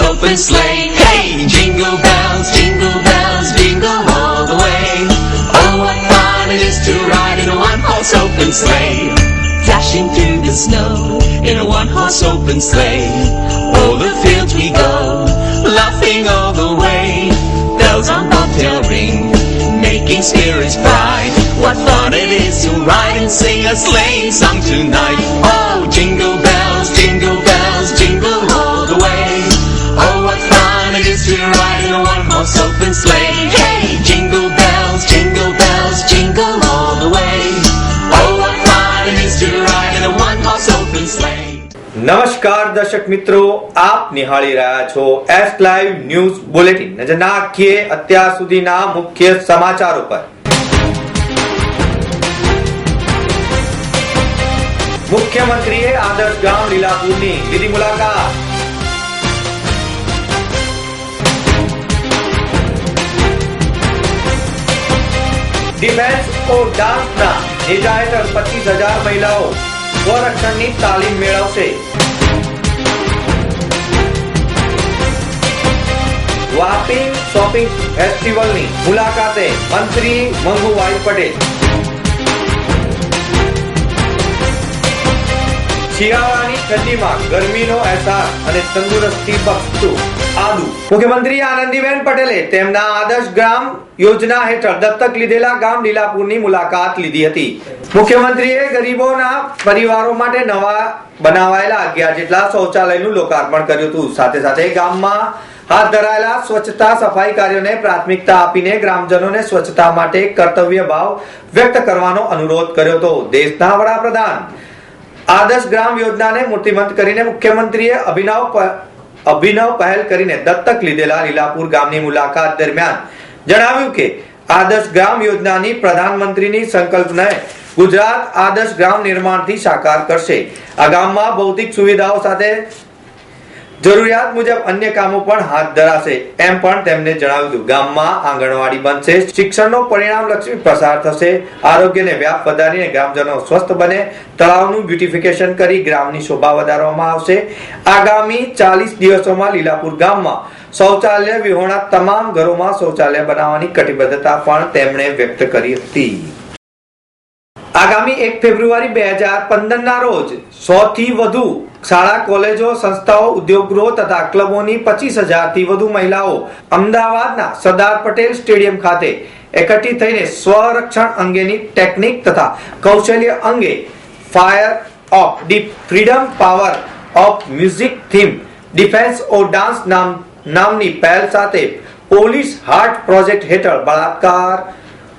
open sleigh. Hey, jingle bells, jingle bells, jingle all the way. Oh, what fun it is to ride in a one-horse open sleigh. Dashing through the snow in a one-horse open sleigh. O'er the fields we go, laughing all the way. Bells on bobtail ring, making spirits bright. What fun it is to ride and sing a sleighing song tonight. Oh, jingle bells, open sleigh. Hey, jingle bells, jingle bells, jingle all the way. Oh, what fun it is to ride in a one-horse open sleigh. નમસ્કાર દર્શક મિત્રો આપ નિહાળી રહ્યા છો S live news bulletin નજર નાખીએ અત્યાર સુધીના મુખ્ય સમાચાર ઉપર મુખ્યમંત્રીએ આદર્શ ગામ લીલાપુરની લીધી મુલાકાત ડિફેન્સ ઓ ડાન્સના નેજા હેઠળ પચીસ હજાર મહિલાઓ સ્વરક્ષણની તાલીમ મેળવશે. વાપી શોપિંગ ફેસ્ટિવલની મુલાકાતે મંત્રી મંગુભાઈ પટેલ. શિયાળાની ઠંડીમાં ગરમીનો અહેસાસ અને તંદુરસ્તી બક્ષતું આદુ. મુખ્યમંત્રી આનંદીબેન પટેલે તેમના આદર્શ ગ્રામ યોજના હેઠળ દત્તક લીધેલા ગામ લીલાપુરની મુલાકાત લીધી હતી. મુખ્યમંત્રીએ ગરીબોના પરિવારો માટે નવા બનાવાયેલા અગિયાર જેટલા શૌચાલયનું લોકાર્પણ કર્યું હતું. સાથે સાથે ગામમાં હાથ ધરાયેલા સ્વચ્છતા સફાઈ કાર્યોને પ્રાથમિકતા આપીને ગ્રામજનોને સ્વચ્છતા માટે કર્તવ્ય ભાવ વ્યક્ત કરવાનો અનુરોધ કર્યો હતો. દેશના વડાપ્રધાન આદર્શ ગ્રામ યોજનાને મૂર્તિમંત કરીને મુખ્યમંત્રીએ અભિનવ અભિનવ પહેલ કરીને દત્તક લીધેલા લીલાપુર ગામની મુલાકાત દરમિયાન જણાવ્યું કે આદર્શ ગ્રામ યોજનાની પ્રધાનમંત્રીની સંકલ્પનાએ ગુજરાત આદર્શ ગ્રામ નિર્માણથી સાકાર કરશે. આ ગામમાં ભૌતિક સુવિધાઓ સાથે જરૂરિયાત મુજબ અન્ય કામો પણ હાથ ધરાશે. એમ પણ તેમણે જણાવ્યું. હતું ગામમાં આંગણવાડી બનશે. શિક્ષણનો પરિણામ લક્ષ્મી પ્રસાર થશે. આરોગ્યને વ્યાપ વધારીને ગ્રામજનો સ્વસ્થ બને. તળાવનું બ્યુટિફિકેશન કરી ગ્રામની શોભા વધારવામાં આવશે. આગામી ચાલીસ દિવસોમાં લીલાપુર ગામમાં શૌચાલય વિહોણા તમામ ઘરોમાં શૌચાલય બનાવવાની કટિબદ્ધતા પણ તેમણે વ્યક્ત કરી હતી. આગામી એક ફેબ્રુઆરી બે હજાર પંદર ના રોજ સો થી વધુ શાળા, કોલેજો, સંસ્થાઓ, ઉદ્યોગગૃહો તથા ક્લબોની પચીસ હજારથી વધુ મહિલાઓ અમદાવાદના સરદાર પટેલ સ્ટેડિયમ ખાતે એકઠી થઈને સ્વરક્ષણ અંગેની ટેકનિક તથા કૌશલ્ય અંગે fire of deep freedom power of music theme defence o dance નામ, નામની પહેલ સાથે પોલીસ હાર્ટ પ્રોજેક્ટ હેઠળ બળાત્કાર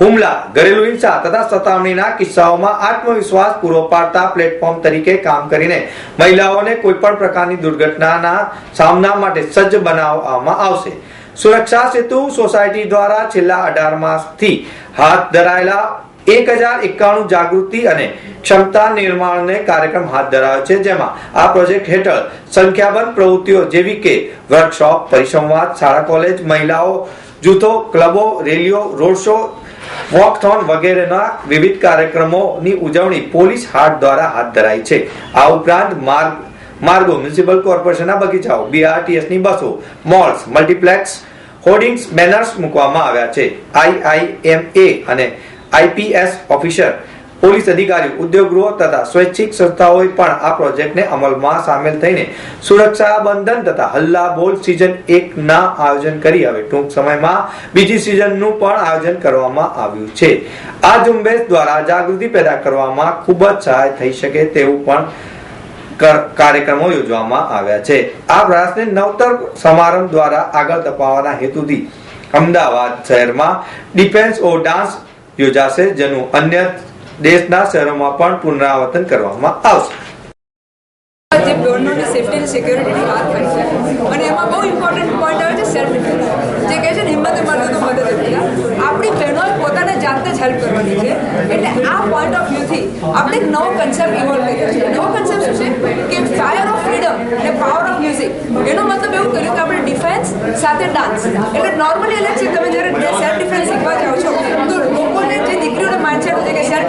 હુમલા, ઘરેલુ હિંસા તથા સતામણીના કિસ્સાઓમાં આત્મવિશ્વાસ પૂરો પાડતા પ્લેટફોર્મ તરીકે કામ કરીને મહિલાઓને કોઈ પણ પ્રકારની દુર્ઘટનાના સામના માટે સજ્જ બનાવવામાં આવશે. સુરક્ષા સેતુ સોસાયટી દ્વારા છેલ્લા અઢાર માસથી હાથ ધરાયેલા એક હજાર એકાણું જાગૃતિ અને ક્ષમતા નિર્માણને કાર્યક્રમ હાથ ધરાયો છે, જેમાં આ પ્રોજેક્ટ હેઠળ સંખ્યાબંધ પ્રવૃત્તિઓ જેવી કે વર્કશોપ, પરિસંવાદ, શાળા કોલેજ, મહિલાઓ, જૂથો, ક્લબો, રેલીઓ, રોડ શો વોકથોન વગેરેના વિવિધ કાર્યક્રમોની ઉજવણી પોલીસ હાટ દ્વારા હાથ ધરાઈ છે. આ ઉપરાંત માર્ગ, માર્ગો મ્યુનિસિપલ કોર્પોરેશનના બગીચાઓ બીઆરટીએસની બસો, મોલ્સ, મલ્ટીપ્લેક્સ, હોર્ડિંગ્સ, બેનર્સ મૂકવામાં આવ્યા છે. આઈઆઈએમએ અને આઈપીએસ ઓફિસર પોલીસ અધિકારી ઉદ્યોગ ગૃહો તથા સ્વૈચ્છિક સંસ્થાઓએ પણ આ પ્રોજેક્ટને અમલમાં સામેલ થઈને સુરક્ષા બંધન તથા હલ્લા બોલ સિઝન એક ના આયોજન કરી હવે ટૂંક સમયમાં બીજી સિઝનનું પણ આયોજન કરવામાં આવ્યું છે. આ ઝુંબેશ દ્વારા જાગૃતિ પેદા કરવામાં ખૂબ જ સહાય થઈ શકે તેવું પણ કાર્યક્રમો યોજવામાં આવ્યા છે. આ પ્રયાસને નવતર સમારંભ દ્વારા આગળ ધપાવવાના હેતુથી અમદાવાદ શહેરમાં ડિફેન્સ ઓ ડાન્સ યોજાશે, જેનું અન્ય દેશના શહેરોમાં પણ પુનરાવર્તન કરવામાં આવશે. જે સિક્યોરિટીની વાત કરી છે. અને એમાં બહુ ઇમ્પોર્ટન્ટ પોઈન્ટ છે સેલ્ફ જે કહે છે ને, હિંમતે હતી આપણી બહેનોએ પોતાને જાતે જ હેલ્પ કરવાની છે. એટલે આ પોઈન્ટ ઓફ વ્યૂથી આપણે એક નવો કન્સેપ્ટ ઇવોલ્વ કર્યો છે નવો છે? કે ફાયર ઓફ ફ્રીડમ અને પાવર ઓફ એનો મતલબ એવું કર્યું કે આપણે ડિફેન્સ સાથે ડાન્સ એટલે નોર્મલી એટલે તમે જ્યારે સેલ્ફ ડિફેન્સ શીખવા જાઓ છો, તો લોકોને જે દીકરીઓને માઇન્ડસેટ છે કે સેલ્ફ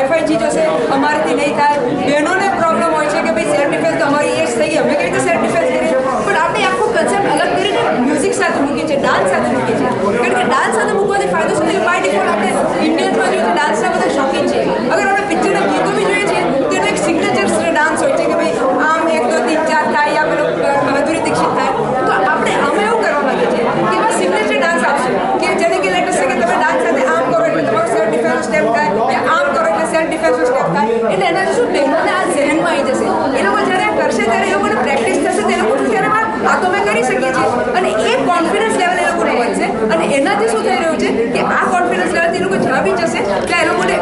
ચીજો છે અમારાથી નહીં થાય. બહેનોને પ્રોબ્લેમ હોય છે કે ભાઈ સેલ્ફ ડિફેન્સ તો અમારી એજ થઈ અમે કઈ રીતે સેલ્ફ ડિફેન્સ કરીએ? પણ આપણે આખું કન્સેપ્ટ અલગ કરીને મ્યુઝિક સાથે મૂકીએ છીએ ડાન્સ સાથે મૂકીએ છીએ. કારણ કે ડાન્સ સાથે મૂકવાથી ફાયદો શું થયો? બાય ડિફોલ્ટ આપણે ઇન્ડિયન્સમાં જોઈએ તો ડાન્સના બધા શોખીન છે અગર આપણે પિક્ચરના ગીતો બી જોઈએ છીએ તો એનો એક સિગ્નેચર ડાન્સ હોય છે કે ભાઈ આમ એક દો તીન ચાર થાય યા પેલો અ, માધુરી દીક્ષિત થાય તો આપણે અમે એવું કરવા માંગીએ છીએ કે એમાં સિગ્નેચર ડાન્સ આવશે કે જેને કે લેટેસ્ટ છે કે તમે ડાન્સ સાથે આમ કરો એટલે તમારું સેલ્ફ ડિફેન્સ સ્ટેપ થાય યા આમ કરો એટલે સેલ્ફ ડિફેન્સ સ્ટેપ થાય એટલે એનાથી શું બહેનોને આ ઝહેનમાં આવી જશે એ લોકો જ્યારે આ કરશે ત્યારે એ લોકોને પ્રેક્ટિસ થશે તે લોકો ત્યારે વાત આ તો અમે કરી શકીએ છીએ અને એ કોન્ફિડન્સ લેવલ એ લોકોને વધશે અને એનાથી શું થઈ રહ્યું છે કે આ કોન્ફિડન્સ લેવલથી એ લોકો જ્યાં ત્યાં એ લોકોને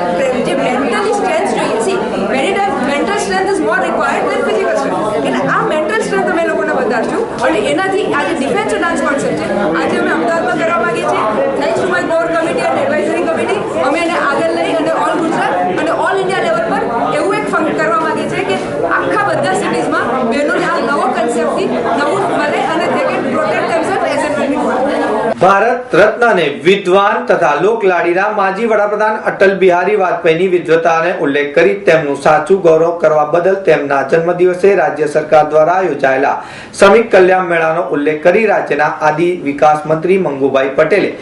જે મેન્ટલી સ્ટ્રેન્થ જોઈએ see many time mental strength is more required than physical strength એટલે આ મેન્ટલ સ્ટ્રેન્થ અમે લોકોને વધારશું અને એનાથી આજે ડિફેન્સ ડાન્સ કોન્સેપ્ટ છે આજે અમે અમદાવાદમાં કરવા માંગીએ છીએ thanks to my core committee અને એડવાઇઝરી કમિટી અમે એને આગળ લઈ અને ઓલ ગુજરાત અને ઓલ ઇન્ડિયા લેવલ પર એવું એક ફંક કરવા માંગીએ છીએ કે આખા બધા સિટીઝમાં બહેનોને આ નવો કન્સેપ્ટથી નવું મળે અને they can protect themselves as and when Bharat Ratna વિદ્વાન તથા લોકલાડીના માજી વડાપ્રધાન અટલ બિહારી વાજપેયીની વિદ્વતાને ઉલ્લેખ કરી તેમનું સાચું ગૌરવ કરવા બદલ તેમના જન્મદિવસે રાજ્ય સરકાર દ્વારા યોજાયેલા શ્રમિક કલ્યાણ મેળાનો ઉલ્લેખ કરી રાજ્યના આદિ વિકાસ મંત્રી મંગુભાઈ પટેલે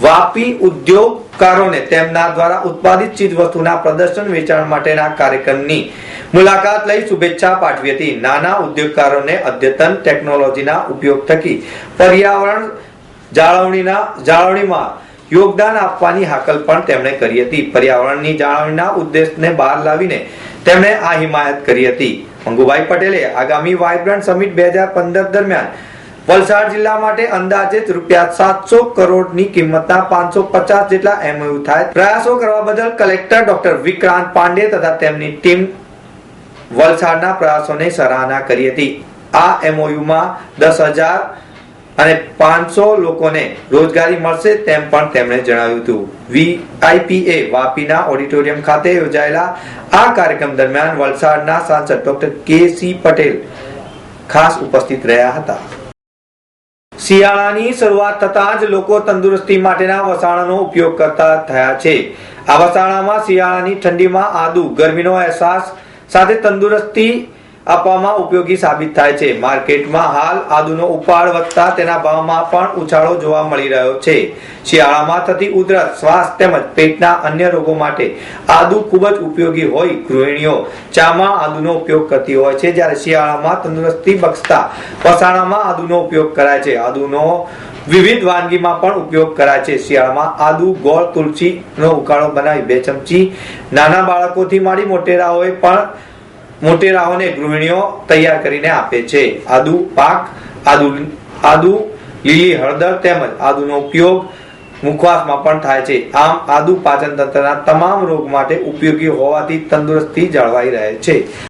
વાપી ઉદ્યોગકારોને તેમના દ્વારા ઉત્પાદિત ચીજવસ્તુના પ્રદર્શન વેચાણ માટેના કાર્યક્રમની મુલાકાત લઈ શુભેચ્છા પાઠવી હતી. નાના ઉદ્યોગકારોને અદ્યતન ટેકનોલોજીના ઉપયોગ થકી પર્યાવરણ જાળવણીના જાળવણીમાં યોગદાન આપવાની હાકલ પણ તેમણે કરી હતી. પર્યાવરણની જાળવણીના ઉદ્દેશને બહાર લાવીને તેમણે આ હિમાયત કરી હતી. મંગુભાઈ પટેલે આગામી વાઇબ્રન્ટ સમિટ બે હજાર પંદર દરમિયાન વલસાડ જિલ્લા માટે અંદાજિત રૂપિયા સાતસો કરોડની કિંમતના પાંચસો પચાસ જેટલા એમઓયુ થાય. પ્રયાસો કરવા બદલ કલેક્ટર ડોક્ટર વિક્રાંત પાંડે તથા તેમની ટીમ વલસાડના પ્રયાસોની સરાહના કરી હતી. આ એમઓયુમાં દસ હજાર અને પાંચસો લોકોને રોજગારી મળશે તેમ પણ તેમણે જણાવ્યું હતું. વીઆઈપીએ વાપીના ઓડિટોરિયમ ખાતે યોજાયેલા આ કાર્યક્રમ દરમિયાન વલસાડના સાંસદ ડોક્ટર કે સી પટેલ ખાસ ઉપસ્થિત રહ્યા હતા. શિયાળાની શરૂઆત થતાં જ લોકો તંદુરસ્તી માટેના વસાણાનો ઉપયોગ કરતા થયા છે. આ વસાણામાં શિયાળાની ઠંડીમાં આદુ ગરમીનો અહેસાસ સાથે તંદુરસ્તી આપવામાં ઉપયોગી સાબિત થાય છે. માર્કેટમાં હાલ આદુનો ઉપાડ વધતા તેના ભાવમાં પણ ઉછાળો જોવા મળી રહ્યો છે. શિયાળામાં થતી ઉધરસ, શ્વાસ તેમજ પેટના અન્ય રોગો માટે આદુ ખૂબ જ ઉપયોગી હોય ગૃહિણીઓ. ચામાં આદુનો ઉપયોગ કરતી હોય છે. જ્યારે શિયાળામાં તંદુરસ્તી બક્ષતા પસાણામાં આદુનો ઉપયોગ કરાય છે. આદુનો વિવિધ વાનગીમાં પણ ઉપયોગ કરાય છે. શિયાળામાં આદુ, ગોળ, તુલસીનો ઉકાળો બનાવી બે ચમચી નાના બાળકોથી માંડી મોટેરાઓએ પણ મોટેરાઓને ગૃહિણીઓ તૈયાર કરીને આપે છે. આદુ પાક, આદુ આદુ લીલી હળદર તેમજ આદુનો ઉપયોગ મુખવાસમાં પણ થાય છે. આમ, આદુ પાચન તંત્રના તમામ રોગ માટે ઉપયોગી હોવાથી તંદુરસ્તી જળવાઈ રહે છે.